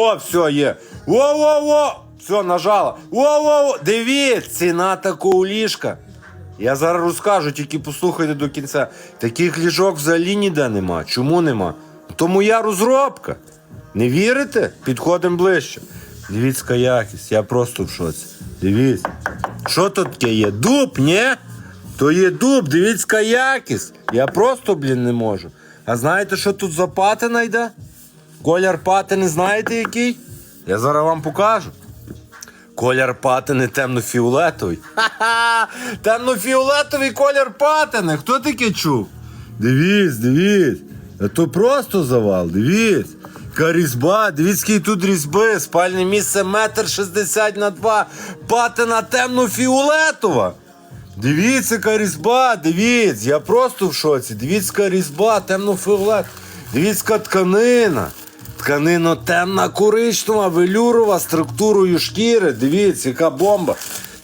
О, все є. Во-во-во! Все, нажала. Во-во-во! Дивіться, ціна такого ліжка. Я зараз розкажу, тільки послухайте до кінця. Таких ліжок взагалі ніде нема. Чому нема? То моя розробка. Не вірите? Підходимо ближче. Дивіться, якість, я просто в шоці. Дивіться. Що тут таке є? Дуб, ні? То є дуб, дивіться, якість. Я просто, блін, не можу. А знаєте, що тут за патина йде? Колір патини знаєте який? Я зараз вам покажу. Колір патини темно-фіолетовий. Ха-ха! Темно-фіолетовий колір патини. Хто таке чув? Дивіться, дивіться. То просто завал, дивіться. Яка різьба, дивіться, скільки тут різьби, спальне місце метр шістдесят на два. Патина темно-фіолетова. Дивіться, яка різьба, дивіться, я просто в шоці. Дивіться, яка різьба, темно-фіолет. Дивіться, яка тканина. Тканина темна коричнева, велюрова, структурою шкіри. Дивіться, яка бомба.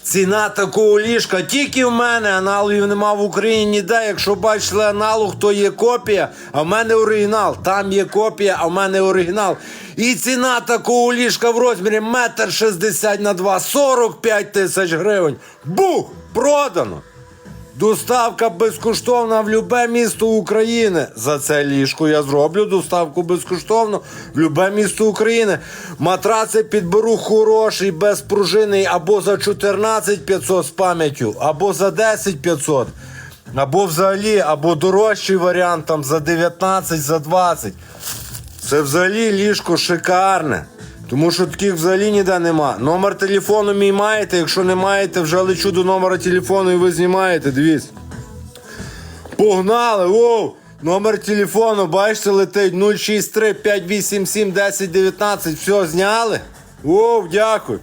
Ціна такого ліжка тільки в мене, аналогів нема в Україні ніде. Якщо бачили аналог, то є копія, а в мене оригінал. Там є копія, а в мене оригінал. І ціна такого ліжка в розмірі метр шістдесят на два, 45 тисяч гривень. Бух! Продано! Доставка безкоштовна в любе місто України. За це ліжко я зроблю доставку безкоштовно в любе місто України. Матраци підберу хороший, без пружини, або за 14 500 з пам'яттю, або за 10 500, або взагалі, або дорожчий варіант там за 19, за 20. Це взагалі ліжко шикарне. Тому що таких взагалі ніде нема. Номер телефону мій маєте. Якщо не маєте, вже лечу до номера телефону і ви знімаєте. Дивіться. Погнали! Воу! Номер телефону, бачите, летить 063 587 1019. Все, зняли? Воу, дякую.